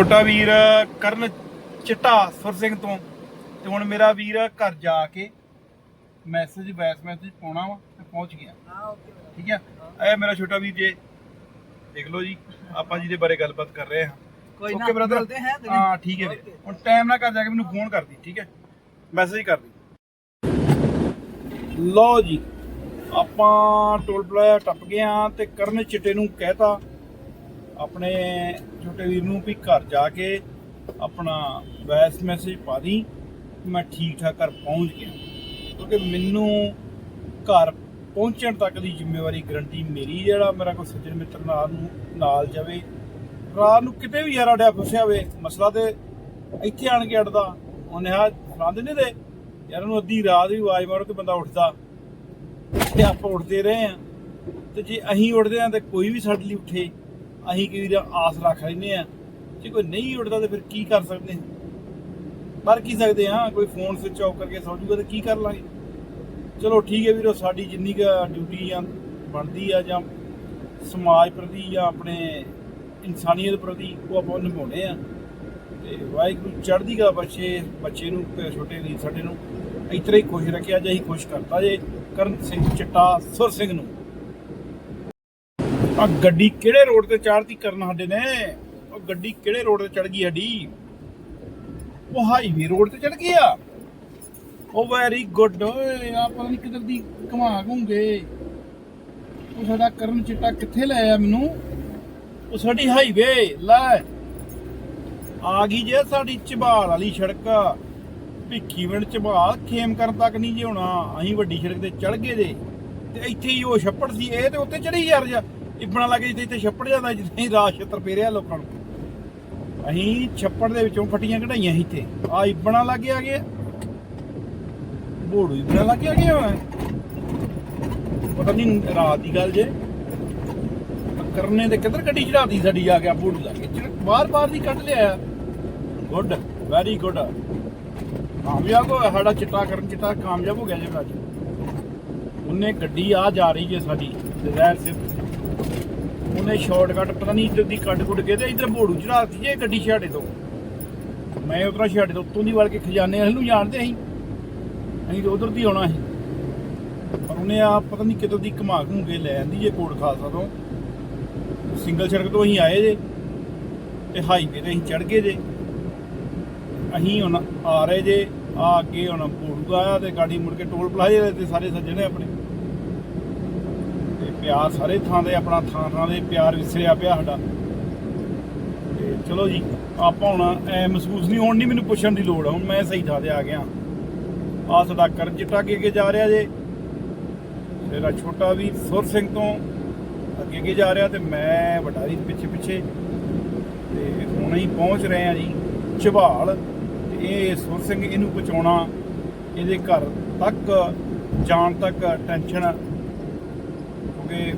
ਛੋਟਾ ਵੀਰ ਕਰਨ ਚਿੱਟਾ ਸੁਰ ਸਿੰਘ ਤੋਂ ਤੇ ਹੁਣ ਮੇਰਾ ਵੀਰ ਘਰ ਜਾ ਕੇ ਮੈਸੇਜ ਵੈਸ ਮੈਸੇਜ ਪਾਉਣਾ ਵਾ ਤੇ ਪਹੁੰਚ ਗਿਆ। ਠੀਕ ਹੈ ਇਹ ਮੇਰਾ ਛੋਟਾ ਵੀਰ ਜੇ ਦੇਖ ਲਓ ਜੀ ਆਪਾਂ ਜਿਹਦੇ ਬਾਰੇ ਗੱਲਬਾਤ ਕਰ ਰਹੇ ਹਾਂ। ਕੋਈ ਨਾ ਮਿਲਦੇ ਹਾਂ ਠੀਕ ਹੈ ਹੁਣ ਟਾਈਮ ਨਾਲ ਘਰ ਜਾ ਕੇ ਮੈਨੂੰ ਫੋਨ ਕਰਦੀ ਠੀਕ ਹੈ? ਮੈਸੇਜ ਕਰਦੀ ਲਓ ਜੀ ਆਪਾਂ ਟੋਲ ਪਲਾਜ਼ਾ ਟੱਪ ਗਏ ਤੇ ਕਰਨ ਚਿੱਟੇ ਨੂੰ ਕਹਿਤਾ ਆਪਣੇ ਛੋਟੇ ਵੀਰ ਨੂੰ ਵੀ ਘਰ ਜਾ ਕੇ ਆਪਣਾ ਵੈਸ ਮੈਸੇਜ ਪਾ ਦੀ, ਮੈਂ ਠੀਕ ਠਾਕ ਘਰ ਪਹੁੰਚ ਗਿਆ। ਕਿਉਂਕਿ ਮੈਨੂੰ ਘਰ ਪਹੁੰਚਣ ਤੱਕ ਦੀ ਜ਼ਿੰਮੇਵਾਰੀ ਗਰੰਟੀ ਮੇਰੀ ਜਿਹੜਾ ਮੇਰਾ ਕੋਈ ਸੱਜਣ ਮਿੱਤਰ ਨਾਲ ਨੂੰ ਨਾਲ ਜਾਵੇ, ਰਾਤ ਨੂੰ ਕਿਤੇ ਵੀ ਯਾਰਾ ਡਿਆ ਫਸਿਆ ਹੋਵੇ, ਮਸਲਾ ਤੇ ਇੱਥੇ ਆਣ ਕੇ ਅੜਦਾ ਉਹਨੇ ਆ ਫਲਾਂਦੇ ਨਹੀਂ ਦੇ ਯਾਰ ਨੂੰ ਅੱਧੀ ਰਾਤ ਵੀ ਆਵਾਜ਼ ਮਾਰੋ ਤੇ ਬੰਦਾ ਉੱਠਦਾ। ਤੇ ਆਪਾਂ ਉੱਠਦੇ ਰਹੇ ਆ ਤੇ ਜੇ ਅਸੀਂ ਉੱਠਦੇ ਆ ਤੇ ਕੋਈ ਵੀ ਸਾਡੇ ਲਈ ਉੱਠੇ। ਅਸੀਂ ਕਈ ਆਸ ਰੱਖ ਲੈਂਦੇ ਆ ਜੇ ਕੋਈ ਨਹੀਂ ਉੱਠਦਾ ਤੇ ਫਿਰ ਕੀ ਕਰ ਸਕਦੇ ਹਾਂ? ਪਰ ਕੀ ਸਕਦੇ ਆ ਕੋਈ ਫੋਨ ਸਵਿਚ ਆਫ ਕਰਕੇ ਸੌ ਜੂਗਾ ਤੇ ਕੀ ਕਰ ਲਾਂਗੇ? ਚਲੋ ਠੀਕ ਹੈ ਵੀਰੋ, ਸਾਡੀ ਜਿੰਨੀ ਕੁ ਡਿਊਟੀ ਆ ਬਣਦੀ ਆ ਜਾਂ ਸਮਾਜ ਪ੍ਰਤੀ ਜਾਂ ਆਪਣੇ ਇਨਸਾਨੀਅਤ ਪ੍ਰਤੀ ਉਹ ਆਪਾਂ ਨਿਭਾਉਣੇ ਆ ਤੇ ਵਾਹਿਗੁਰੂ ਚੜ੍ਹਦੀ ਕਲਾ ਬੱਚੇ ਬੱਚੇ ਨੂੰ ਤੇ ਛੋਟੇ ਵੀਰ ਸਾਡੇ ਨੂੰ। ਇਸ ਤਰ੍ਹਾਂ ਹੀ ਖੁਸ਼ ਰੱਖਿਆ ਜੇ ਅਸੀਂ ਖੁਸ਼ ਕਰਤਾ ਜੇ ਕਰਨ ਸਿੰਘ ਚਿੱਟਾ, ਸੁਰ ਸਿੰਘ ਨੂੰ। ਆ ਗੱਡੀ ਕਿਹੜੇ ਰੋਡ ਤੇ ਚੜ੍ਹਦੀ ਕਰਨ ਸਾਡੇ ਨੇ? ਉਹ ਗੱਡੀ ਕਿਹੜੇ ਰੋਡ ਤੇ ਚੜ ਗਈ ਸਾਡੀ? ਉਹ ਹਾਈਵੇ ਰੋਡ ਤੇ ਚੜ ਗਈ ਆ। ਉਹ ਵੈਰੀ ਗੁੱਡ ਓਏ ਆ ਪਤਾ ਨਹੀਂ ਕਿੱਧਰ ਦੀ ਘੁਮਾ ਘੁੰਗੇ ਉਹ ਸਾਡਾ ਕਰਨ ਚਿੱਟਾ ਕਿੱਥੇ ਲੈ ਆ ਮੈਨੂੰ? ਉਹ ਸਾਡੀ ਹਾਈਵੇ ਲੈ। ਆ ਗਈ ਜੇ ਸਾਡੀ ਝਬਾਲ ਵਾਲੀ ਸੜਕ। ਭਿੱਖੀਵਿੰਡ ਝਬਾਲ ਖੇਮ ਕਰਨ ਤੱਕ ਨਹੀਂ ਜੇ ਹੋਣਾ ਅਸੀਂ ਵੱਡੀ ਸੜਕ ਤੇ ਚੜ ਗਏ ਜੇ। ਤੇ ਇੱਥੇ ਹੀ ਉਹ ਛੱਪੜ ਸੀ, ਇਹ ਤੇ ਉੱਤੇ ਚੜੀ ਯਾਰ ਜਾ। ਇਬਣਾ ਲੱਗੇ ਜਿੱਥੇ ਇੱਥੇ ਛੱਪੜ ਜਾਂਦਾ, ਜਿੱਥੇ ਰਾਜ ਛੱਤਰ ਫੇਰਿਆ ਲੋਕਾਂ ਨੂੰ। ਅਸੀਂ ਛੱਪੜ ਦੇ ਵਿੱਚੋਂ ਫਟੀਆਂ ਕਢਾਈਆਂ ਸੀ ਇੱਥੇ। ਆ ਇਬਣਾ ਲੱਗੇ ਆ ਗਏ ਬੋੜੂ ਇਬਣਾ ਲੱਗੇ ਆ ਗਏ ਪਤਾ ਨਹੀਂ, ਰਾਤ ਦੀ ਗੱਲ ਜੇ। ਕਰਨੇ ਦੇ ਕਿੱਧਰ ਗੱਡੀ ਚੜਾਤੀ ਸਾਡੀ ਆ ਗਿਆ ਬੋੜੂ ਲੱਗੇ? ਬਾਰ ਬਾਰ ਦੀ ਕੱਢ ਲਿਆ। ਗੁੱਡ ਵੈਰੀ ਗੁੱਡ ਕਾਮਯਾਬ ਹੋਇਆ ਸਾਡਾ ਚਿੱਟਾ ਕਰਨ ਚਿੱਟਾ ਕਾਮਯਾਬ ਹੋ ਗਿਆ ਜੇ ਅੱਜ ਉਹਨੇ ਗੱਡੀ ਆ ਜਾ ਰਹੀ ਜੇ ਸਾਡੀ। ਡਿਜ਼ਾਇਰ ਸੇ ਉਹਨੇ ਸ਼ਾਰਟਕਟ ਪਤਾ ਨਹੀਂ ਇੱਧਰ ਦੀ ਕੱਢ ਕੁੱਟ ਕੇ ਤੇ ਇੱਧਰ ਬੋੜੂ ਚੜਾਤੀ ਜੇ ਗੱਡੀ ਛਾੜੇ ਤੋਂ। ਮੈਂ ਉਤਰਾ ਛਾੜੇ ਤੋਂ ਉੱਤੋਂ ਦੀ ਵੜ ਕੇ ਖਜ਼ਾਨੇ ਵਾਲੇ ਨੂੰ ਜਾਣਦੇ ਅਸੀਂ। ਅਸੀਂ ਤਾਂ ਉਧਰ ਦੀ ਆਉਣਾ ਸੀ। ਪਰ ਉਹਨੇ ਆ ਪਤਾ ਨਹੀਂ ਕਿਦੋਂ ਦੀ ਘੁਮਾ ਘੁੰਮ ਕੇ ਲੈ ਆਂਦੀ ਜੇ ਕੋਟ ਖਾਲਸਾ ਤੋਂ। ਸਿੰਗਲ ਸੜਕ ਤੋਂ ਅਸੀਂ ਆਏ ਜੇ ਤੇ ਹਾਈਵੇ ਤੇ ਅਸੀਂ ਚੜ ਗਏ ਜੇ। ਅਸੀਂ ਹੁਣ ਆ ਰਹੇ ਜੇ, ਆ ਅੱਗੇ ਹੁਣ ਬੋੜੂ ਆਇਆ ਤੇ ਗਾੜੀ ਮੁੜ ਕੇ ਟੋਲ ਪਲਾਜ਼ੇ ਤੇ ਸਾਰੇ ਸੱਜਣੇ ਆਪਣੇ। ਪਿਆਰ, ਸਾਰੇ ਥਾਂ ਦੇ ਆਪਣਾ ਥਾਂ ਥਾਂ ਦੇ ਪਿਆਰ ਵਿਸਰਿਆ ਪਿਆ ਸਾਡਾ। ਤੇ ਚਲੋ ਜੀ, ਆਪਾਂ ਹੁਣ ਐ ਮਹਿਸੂਸ ਨਹੀਂ, ਹੋਣ ਨਹੀਂ ਮੈਨੂੰ ਪੁੱਛਣ ਦੀ ਲੋੜ ਆ ਹੁਣ ਮੈਂ ਸਹੀ ਥਾਂ ਤੇ ਆ ਗਿਆ। ਆ ਸਾਡਾ ਕਰਨ ਚਿੱਟਾ ਅੱਗੇ ਅੱਗੇ ਜਾ ਰਿਹਾ ਜੇ। ਮੇਰਾ ਛੋਟਾ ਵੀ ਸੁਰ ਸਿੰਘ ਤੋਂ ਅੱਗੇ ਅੱਗੇ ਜਾ ਰਿਹਾ ਤੇ ਮੈਂ ਵੱਡਾ ਵੀ ਪਿੱਛੇ ਪਿੱਛੇ। ਤੇ ਹੁਣ ਹੀ ਪਹੁੰਚ ਰਹੇ ਆ ਜੀ ਝਬਾਲ। ਤੇ ਇਹ ਸੁਰ ਸਿੰਘ ਇਹਨੂੰ ਪਹੁੰਚਾਉਣਾ, ਇਹਦੇ ਘਰ ਤੱਕ ਜਾਣ ਤੱਕ ਟੈਨਸ਼ਨ ਕਿਉਂਕਿ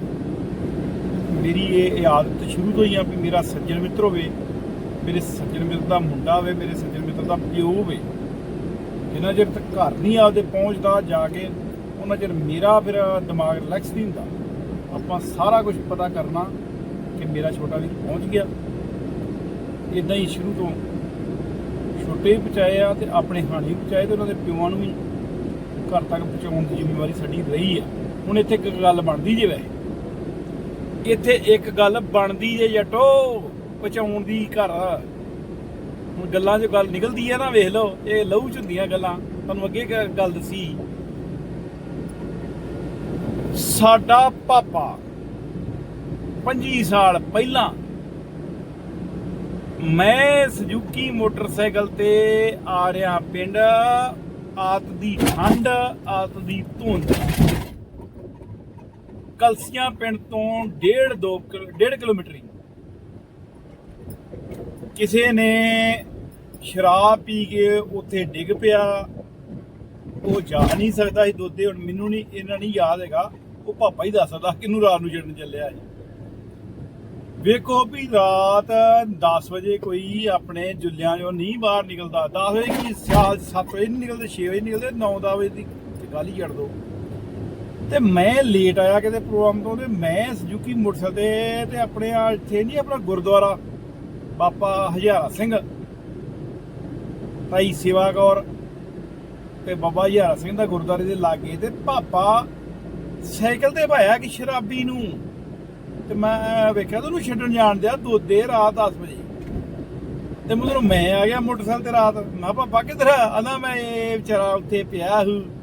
ਮੇਰੀ ਇਹ ਆਦਤ ਸ਼ੁਰੂ ਤੋਂ ਹੀ ਆ ਵੀ ਮੇਰਾ ਸੱਜਣ ਮਿੱਤਰ ਹੋਵੇ, ਮੇਰੇ ਸੱਜਣ ਮਿੱਤਰ ਦਾ ਮੁੰਡਾ ਹੋਵੇ, ਮੇਰੇ ਸੱਜਣ ਮਿੱਤਰ ਦਾ ਪਿਓ ਹੋਵੇ, ਜਿੰਨਾ ਚਿਰ ਤੱਕ ਘਰ ਨਹੀਂ ਆਪਦੇ ਪਹੁੰਚਦਾ ਜਾ ਕੇ, ਉਹਨਾਂ ਚਿਰ ਮੇਰਾ ਫਿਰ ਦਿਮਾਗ ਰਿਲੈਕਸ ਨਹੀਂ ਹੁੰਦਾ। ਆਪਾਂ ਸਾਰਾ ਕੁਝ ਪਤਾ ਕਰਨਾ ਕਿ ਮੇਰਾ ਛੋਟਾ ਵੀ ਪਹੁੰਚ ਗਿਆ। ਇਦਾਂ ਹੀ ਸ਼ੁਰੂ ਤੋਂ ਛੋਟੇ ਵੀ ਪਹੁੰਚਾਏ ਆ ਤੇ ਆਪਣੇ ਹਾਣੀ ਵੀ ਪਹੁੰਚਾਏ ਤੇ ਉਹਨਾਂ ਦੇ ਪਿਓਾਂ ਨੂੰ ਵੀ ਘਰ ਤੱਕ ਪਹੁੰਚਾਉਣ ਦੀ ਜ਼ਿੰਮੇਵਾਰੀ ਸਾਡੀ ਰਹੀ ਆ। ਹੁਣ ਇੱਥੇ ਇੱਕ ਗੱਲ ਬਣਦੀ ਜੇ ਵੈ ਇੱਥੇ ਇੱਕ ਗੱਲ ਬਣਦੀ ਜੇ ਜਟੋ, ਪਹੁੰਚਾਉਣ ਦੀ ਘਰ। ਹੁਣ ਗੱਲਾਂ 'ਚ ਗੱਲ ਨਿਕਲਦੀ ਆ ਨਾ, ਵੇਖ ਲਓ, ਇਹ ਲਹੂ 'ਚ ਹੁੰਦੀਆਂ ਗੱਲਾਂ। ਤੁਹਾਨੂੰ ਅੱਗੇ ਗੱਲ ਦੱਸੀ। ਸਾਡਾ ਪਾਪਾ 25 ਸਾਲ ਪਹਿਲਾਂ ਮੈਂ ਸੁਜ਼ੂਕੀ ਮੋਟਰਸਾਈਕਲ ਤੇ ਆ ਰਿਹਾ ਪਿੰਡ ਆਤ ਦੀ ਠੰਡ ਆਤ ਦੀ ਧੁੰਦ। ਕਲਸੀਆਂ ਪਿੰਡ ਤੋਂ 1.5 2 1.5 ਕਿਲੋਮੀਟਰ ਕਿਸੇ ਨੇ ਸ਼ਰਾਬ ਪੀ ਕੇ ਉੱਥੇ ਡਿੱਗ ਪਿਆ, ਉਹ ਜਾ ਨਹੀਂ ਸਕਦਾ ਸੀ ਦੋਦੇ ਹੁਣ ਮੈਨੂੰ ਨਹੀਂ, ਇਹਨਾਂ ਨਹੀਂ ਯਾਦ ਹੈਗਾ। ਉਹ ਪਾਪਾ ਹੀ ਦੱਸ ਸਕਦਾ ਕਿਹਨੂੰ ਰਾਤ ਨੂੰ ਛੱਡਣ ਚੱਲਿਆ ਹੈ ਵੇਖੋ ਵੀ ਰਾਤ 10 ਵਜੇ ਕੋਈ ਆਪਣੇ ਜੁੱਲਿਆਂ ਚੋਂ ਨਹੀਂ ਬਾਹਰ ਨਿਕਲਦਾ। 10 ਵਜੇ ਕੀ ਸਿਆਲ 7 ਵਜੇ ਨਹੀਂ ਨਿਕਲਦੇ 6 ਵਜੇ ਨਿਕਲਦੇ 9-10 ਵਜੇ ਦੀ ਗੱਲ ਹੀ ਛੱਡ ਦੋ ਤੇ ਮੈਂ ਲੇਟ ਆਇਆ ਕਿਤੇ ਪ੍ਰੋਗਰਾਮ ਤੋਂ ਤੇ ਮੈਂ ਸੁਜ਼ੂਕੀ ਮੋਟਰਸਾਈਕਲ ਤੇ ਤੇ ਆਪਣੇ ਆ ਇੱਥੇ ਨਹੀਂ ਆਪਣਾ ਗੁਰਦੁਆਰਾ ਪਾਪਾ ਹਜ਼ਾਰਾ ਸਿੰਘ ਭਾਈ ਸੇਵਾ ਕੌਰ ਤੇ ਬਾਬਾ ਹਜ਼ਾਰਾ ਸਿੰਘ ਦਾ ਗੁਰਦੁਆਰੇ ਦੇ ਲਾਗੇ ਤੇ ਪਾਪਾ ਸਾਈਕਲ ਤੇ ਭਾਇਆ ਕਿ ਸ਼ਰਾਬੀ ਨੂੰ। ਤੇ ਮੈਂ ਵੇਖਿਆ ਤੇ ਉਹਨੂੰ ਛੱਡਣ ਜਾਣ ਦਿਆ ਦੋ ਦੇ ਰਾਤ 10 ਵਜੇ। ਤੇ ਮਗਰੋਂ ਮੈਂ ਆ ਗਿਆ ਮੋਟਰਸਾਈਕਲ ਤੇ ਰਾਤ। ਮੈਂ ਕਿਹਾ, ਪਾਪਾ ਕਿੱਧਰ ਆ? ਆਂਦਾ ਮੈਂ ਇਹ ਵਿਚਾਰਾ ਉੱਥੇ ਪਿਆ ਹੂ।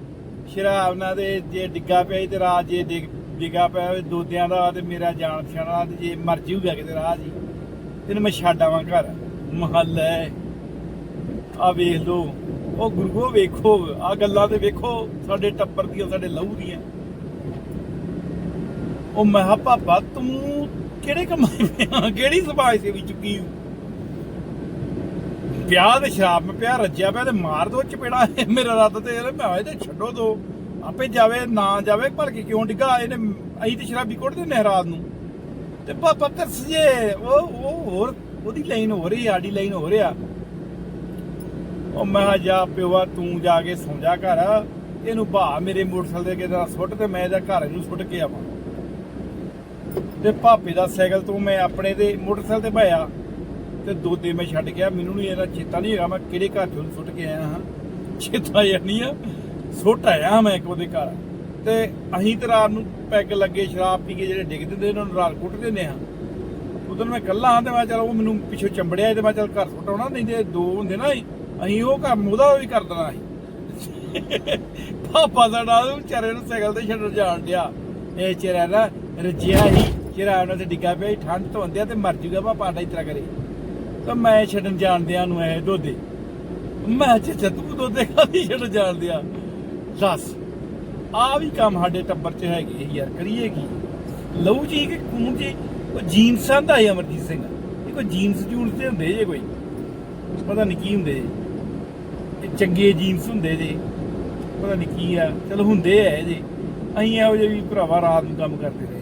ਸ਼ਰਾਬ ਨਾਲ ਦੇ ਜੇ ਡਿੱਗਾ ਪਿਆ ਸੀ ਤੇ ਰਾਤ ਜੇ ਡਿੱਗ ਡਿੱਗਾ ਪਿਆ ਹੋਵੇ ਦੋਦਿਆਂ ਦਾ ਤੇ ਮੇਰਾ ਜਾਣ ਪਛਾਣਾ ਤੇ ਜੇ ਮਰ ਜੂਗਾ ਕਿਤੇ ਰਾਹ ਜੀ ਤੈਨੂੰ ਮੈਂ ਛੱਡ ਆਵਾਂ ਘਰ। ਮਹੱਲ ਹੈ। ਆ ਵੇਖ ਲੋ ਉਹ ਗੁਰੂਓ ਵੇਖੋ। ਆ ਗੱਲਾਂ ਤੇ ਵੇਖੋ। ਸਾਡੇ ਟੱਬਰ ਦੀਆਂ, ਸਾਡੇ ਲਹੂ ਦੀਆਂ। ਉਹ ਮੈਂ ਕਿਹਾ, ਪਾਪਾ, ਤੂੰ ਕਿਹੜੇ ਕੰਮਾਂ ਪਿਆ? ਕਿਹੜੀ ਸਮਾਜ ਸੇਵੀ ਚੁੱਕੀ ਹੂੰ ਵਿਆਹ ਤੇ ਸ਼ਰਾਬ ਮੈਂ ਪਿਆ, ਰੱਜਿਆ ਪਿਆ ਤੇ ਮਾਰ ਦੋ ਚਪੇੜਾ। ਮੇਰਾ ਰੱਦ ਤੇ ਯਾਰ, ਮੈਂ ਆਏ ਛੱਡੋ ਦੋ। ਆਪੇ ਜਾਵੇ, ਨਾ ਜਾਵੇ, ਭਲਕੇ ਕਿਉਂ ਡਿੱਗਾ? ਇਹਨੇ ਅਸੀਂ ਤੇ ਸ਼ਰਾਬੀ ਕੁੱਟਦੇ ਨੇ ਨੂੰ। ਤੇ ਪਾਪਾ ਤਰਸ ਜੇ ਉਹ ਉਹ ਹੋਰ, ਉਹਦੀ ਲਾਈਨ ਹੋ ਰਹੀ ਸਾਡੀ ਲਾਈਨ ਹੋ ਰਿਹਾ। ਉਹ ਮੈਂ ਕਿਹਾ, ਜਾ ਪਿਓਆ ਤੂੰ ਜਾ ਕੇ ਸੌਂ ਜਾ ਘਰ। ਇਹਨੂੰ ਭਾ ਮੇਰੇ ਮੋਟਰਸਾਈਕਲ ਦੇ ਕਿਤੇ ਸੁੱਟ ਤੇ ਮੈਂ ਇਹਦਾ ਘਰ ਨੂੰ ਸੁੱਟ ਕੇ ਆਵਾਂ। ਤੇ ਭਾਪੇ ਦਾ ਸਾਈਕਲ ਤੋਂ ਮੈਂ ਆਪਣੇ ਦੇ ਮੋਟਰਸਾਈਕਲ ਤੇ ਭਾਇਆ। ਤੇ ਦੋ ਦੋਦੇ ਮੈਂ ਛੱਡ ਗਿਆ। ਮੈਨੂੰ ਨਹੀਂ ਇਹਦਾ ਚੇਤਾ ਨਹੀਂ ਹੈਗਾ। ਮੈਂ ਕਿਹੜੇ ਘਰ ਚੋਂ ਸੁੱਟ ਕੇ ਆਇਆ ਹਾਂ। ਚੇਤਾ ਨਹੀਂ ਆ। ਸੁੱਟ ਆਇਆ ਮੈਂ ਇੱਕ ਉਹਦੇ ਘਰ। ਤੇ ਅਸੀਂ ਤੇ ਰਾਤ ਨੂੰ ਪੈਗ ਲੱਗੇ ਸ਼ਰਾਬ ਪੀ ਕੇ ਜਿਹੜੇ ਡਿੱਗ ਦਿੰਦੇ ਇਹਨਾਂ ਨੂੰ ਰਾਤ ਕੁੱਟ ਦਿੰਦੇ ਹਾਂ। ਉਦੋਂ ਮੈਂ ਇਕੱਲਾ ਹਾਂ ਤੇ ਮੈਂ ਚਲ ਉਹ ਮੈਨੂੰ ਪਿੱਛੋਂ ਚੰਬੜਿਆ ਤੇ ਮੈਂ ਚਲ ਘਰ ਸੁੱਟ ਆਉਣਾ ਨਹੀਂ ਤੇ ਦੋ ਹੁੰਦੇ ਨਾ ਅਸੀਂ। ਉਹ ਕੰਮ ਉਹਦਾ ਵੀ ਕਰ ਦੇਣਾ ਸੀ। ਪਾਪਾ ਸਾਡਾ ਉਹ ਵਿਚਾਰੇ ਨੂੰ ਸਾਈਕਲ ਤੇ ਛੱਡਣ ਜਾਣ ਡਿਆ। ਇਹ ਚਿਹਰਾ ਨਾ ਰਜਿਆ ਹੀ ਚਿਹਰਾ ਉਹਨਾਂ ਤੇ ਡਿੱਗਾ ਪਿਆ ਸੀ, ਠੰਡ ਤੋਂ ਹੁੰਦਿਆ ਤੇ ਮਰ ਜੂਗਾ ਪਾਪਾ ਸਾਡਾ ਇਸ ਤਰ੍ਹਾਂ ਕਰੇ। ਤਾਂ ਮੈਂ ਛੱਡਣ ਜਾਣ ਦਿਆਂ ਨੂੰ ਐ ਦੋਦੇ। ਮੈਂ ਚਾਚਾ ਤੂੰ ਦੋਦੇ ਕਾਹਦੀ ਛੱਡਣ ਜਾਣ ਦਿਆ। ਦੱਸ ਆ ਵੀ ਕੰਮ ਸਾਡੇ ਟੱਬਰ 'ਚ ਹੈਗੇ ਯਾਰ, ਕਰੀਏ ਕੀ? ਲਹੂ ਜੀ ਕਿ ਖੂਨ ਜੀ? ਉਹ ਜੀਨਸਾਂ ਦਾ ਹੈ ਅਮਰਜੀਤ ਸਿੰਘ। ਇਹ ਕੋਈ ਜੀਨਸ ਜੂਨਸ ਤੇ ਹੁੰਦੇ ਜੇ ਕੋਈ? ਪਤਾ ਨਹੀਂ ਕੀ ਹੁੰਦੇ। ਇਹ ਚੰਗੇ ਜੀਨਸ ਹੁੰਦੇ ਜੇ। ਪਤਾ ਨਹੀਂ ਕੀ ਆ। ਚਲੋ ਹੁੰਦੇ ਐ ਜੇ। ਅਸੀਂ ਇਹੋ ਜਿਹੇ ਵੀ ਭਰਾਵਾ ਰਾਤ ਨੂੰ ਕੰਮ ਕਰਦੇ ਰਹੇ।